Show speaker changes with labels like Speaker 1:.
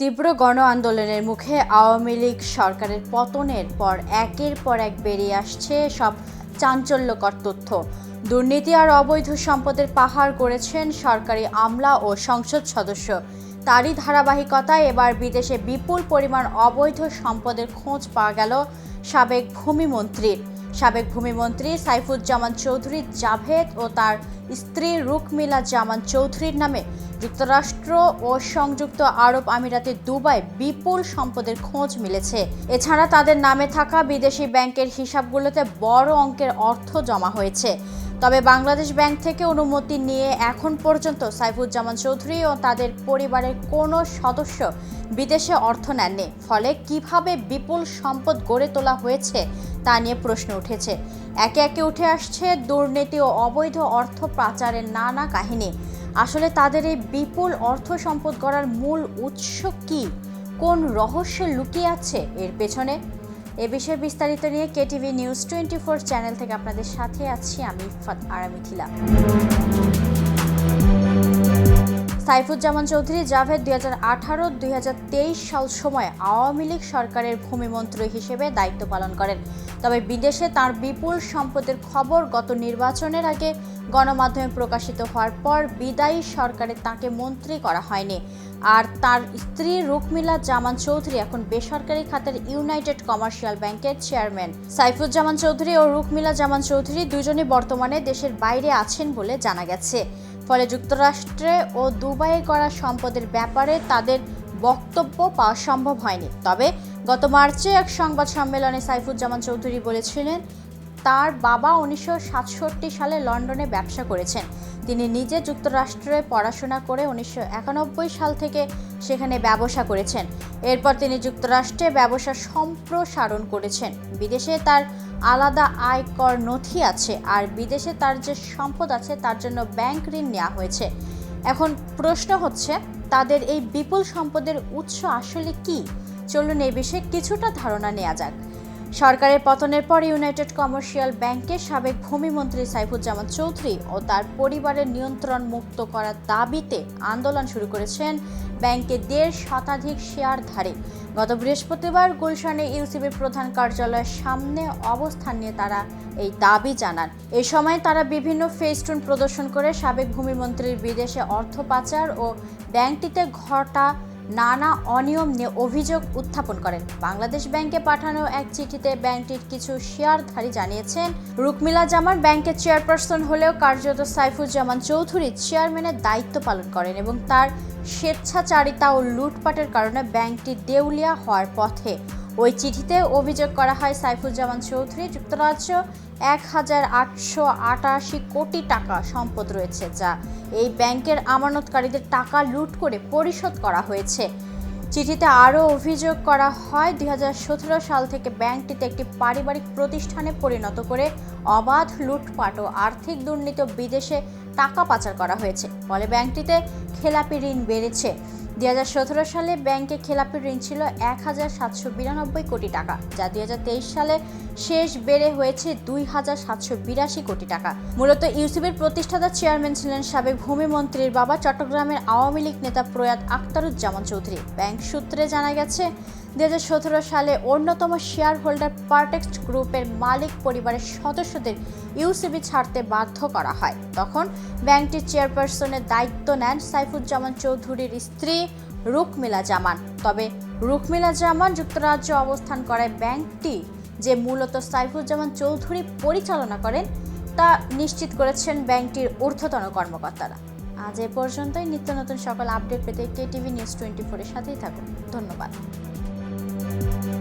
Speaker 1: তীব্র গণ আন্দোলনের মুখে আওয়ামী লীগ সরকারের পতনের পর একের পর এক বেরিয়ে আসছে সব চাঞ্চল্যকর তথ্য। দুর্নীতি আর অবৈধ সম্পদের পাহাড় গড়েছেন সরকারি আমলা ও সংসদ সদস্য। তারই ধারাবাহিকতায় এবার বিদেশে বিপুল পরিমাণ অবৈধ সম্পদের খোঁজ পাওয়া গেল সাবেক ভূমিমন্ত্রীর সাবেক ভূমিমন্ত্রী সাইফুজ্জামান চৌধুরী জাভেদ ও তার স্ত্রী রুকমিলা জামান চৌধুরীর নামে যুক্তরাষ্ট্র ও সংযুক্ত আরব আমিরাতে দুবাই বিপুল সম্পদের খোঁজ মিলেছে। এছাড়া তাদের নামে থাকা বিদেশি ব্যাংকের হিসাবগুলোতে বড় অঙ্কের অর্থ জমা হয়েছে। তবে বাংলাদেশ ব্যাংক থেকে অনুমতি নিয়ে এখন পর্যন্ত সাইফুজ্জামান চৌধুরী ও তাদের পরিবারের কোনো সদস্য বিদেশে অর্থ নেননি। ফলে কীভাবে বিপুল সম্পদ গড়ে তোলা হয়েছে তা নিয়ে প্রশ্ন উঠেছে। একে একে উঠে আসছে দুর্নীতি ও অবৈধ অর্থ পাচারের নানা কাহিনী। আসলে তাদের এই বিপুল অর্থ সম্পদ গড়ার মূল উৎস কি? কোন রহস্য লুকিয়ে আছে এর পেছনে? এ বিষয়ে বিস্তারিত নিয়ে KTV news twenty four channel থেকে আপনাদের সাথে আছি আমি আরামিথিলা সাইফুজ্জামান চৌধুরী, জাভেদ দুই হাজার আঠারো, দুই হাজার তেইশ সাল সময় আওয়ামী লীগ সরকারের ভূমিমন্ত্রী হিসেবে দায়িত্ব পালন করেন। তবে বিদেশে তার বিপুল সম্পদের খবর গত নির্বাচনের আগে গণমাধ্যমে প্রকাশিত হওয়ার পর বিদায়ী সরকারে তাকে মন্ত্রী করা হয়নি। আর তার স্ত্রী রুকমিলা জামান চৌধুরী এখন বেসরকারি খাতের ইউনাইটেড কমার্শিয়াল ব্যাংকের চেয়ারম্যান। সাইফুজ্জামান চৌধুরী ও রুকমিলা জামান চৌধুরী দুজনই বর্তমানে দেশের বাইরে আছেন বলে জানা গেছে। ফলে যুক্তরাষ্ট্রে ও দুবাইয়ে করা সম্পদের ব্যাপারে তাদের বক্তব্য পাওয়া সম্ভব হয়নি। তবে গত মার্চে এক সংবাদ সম্মেলনে সাইফুজ্জামান চৌধুরী বলেছিলেন তার বাবা উনিশশো সাতষট্টি সালে লন্ডনে ব্যবসা করেছেন। তিনি নিজে যুক্তরাষ্ট্রে পড়াশোনা করে উনিশশো একানব্বই সাল থেকে সেখানে ব্যবসা করেছেন। এরপর তিনি যুক্তরাষ্ট্রে ব্যবসা সম্প্রসারণ করেছেন। বিদেশে তার আলাদা আয়কর নথি আছে আর বিদেশে তার যে সম্পদ আছে তার জন্য ব্যাংক ঋণ নেওয়া হয়েছে। এখন প্রশ্ন হচ্ছে, তাদের এই বিপুল সম্পদের উৎস আসলে কি? চলুন এই বিষয়ে কিছুটা ধারণা নেওয়া যাক। সরকারের পতনের পর ইউনাইটেড কমার্শিয়াল ব্যাংকের সাবেক ভূমিমন্ত্রী সাইফুজ্জামান চৌধুরী ও তার পরিবারের নিয়ন্ত্রণ মুক্ত করার দাবিতে আন্দোলন শুরু করেছেন ব্যাংকে দেড় শতাধিক শেয়ারধারী। গত বৃহস্পতিবার গুলশানে ইউসিবির প্রধান কার্যালয়ের সামনে অবস্থান নিয়ে তারা এই দাবি জানান। এ সময় তারা বিভিন্ন ফেস্টুন প্রদর্শন করে সাবেক ভূমিমন্ত্রীর বিদেশে অর্থ পাচার ও ব্যাংকটিতে ঘটা নানা অনিয়ম নিয়ে অভিযোগ উত্থাপন করেন। বাংলাদেশ ব্যাংকে পাঠানো এক চিঠিতে ব্যাংকটির কিছু শেয়ারধারী জানিয়েছেন, রুকমিলা জামান ব্যাংকের চেয়ারপারসন হলেও কার্যত সাইফুজ্জামান চৌধুরী চেয়ারম্যানের দায়িত্ব পালন করেন এবং তার স্বেচ্ছাচারিতা ও লুটপাটের কারণে ব্যাংকটি দেউলিয়া হওয়ার পথে। ওই চিঠিতে অভিযোগ করা হয়, সাইফুজ্জামান চৌধুরী যুক্তরাজ্য এক হাজার আটশো আটাশি কোটি টাকা সম্পদ রয়েছে, যা এই ব্যাংকের আমানতকারীদের টাকা লুট করে পরিশোধ করা হয়েছে। চিঠিতে আরও অভিযোগ করা হয়, দুই হাজার সতেরো সাল থেকে ব্যাংকটিতে একটি পারিবারিক প্রতিষ্ঠানে পরিণত করে অবাধ লুটপাট ও আর্থিক দুর্নীতি বিদেশে টাকা পাচার করা হয়েছে। ফলে ব্যাংকটিতে খেলাপি ঋণ বেড়েছে। দু হাজার সতেরো সালে ব্যাংকে খেলাপি ঋণ ছিল এক হাজার সাতশো বিরানব্বই কোটি টাকা, যা দুই হাজার তেইশ সালে শেষ বেড়ে হয়েছে দুই হাজার সাতশো বিরাশি কোটি টাকা। মূলত ইউসিবির প্রতিষ্ঠাতা চেয়ারম্যান ছিলেন সাবেক ভূমিমন্ত্রীর বাবা চট্টগ্রামের আওয়ামী লীগ নেতা প্রয়াত আখতারুজ্জামান চৌধুরী। ব্যাংক সূত্রে জানা গেছে দু হাজার সতেরো সালে অন্যতম শেয়ার হোল্ডার পার্টেক্সট গ্রুপের মালিক পরিবারের সদস্যদের ইউসিবি ছাড়তে বাধ্য করা হয়। তখন ব্যাংকটির চেয়ারপারসনের দায়িত্ব নেন সাইফুজ্জামান চৌধুরীর স্ত্রী রুকমিলা জামান। তবে রুকমিলা জামান যুক্তরাজ্যে অবস্থান করায় ব্যাংকটি যে মূলত সাইফুজ্জামান চৌধুরী পরিচালনা করেন, তা নিশ্চিত করেছেন ব্যাংকটির ঊর্ধ্বতন কর্মকর্তারা। আজ এ পর্যন্তই। নিত্য নতুন সকল আপডেট পেতে কেটিভি নিউজ টোয়েন্টি ফোরের সাথেই থাকুন। ধন্যবাদ। you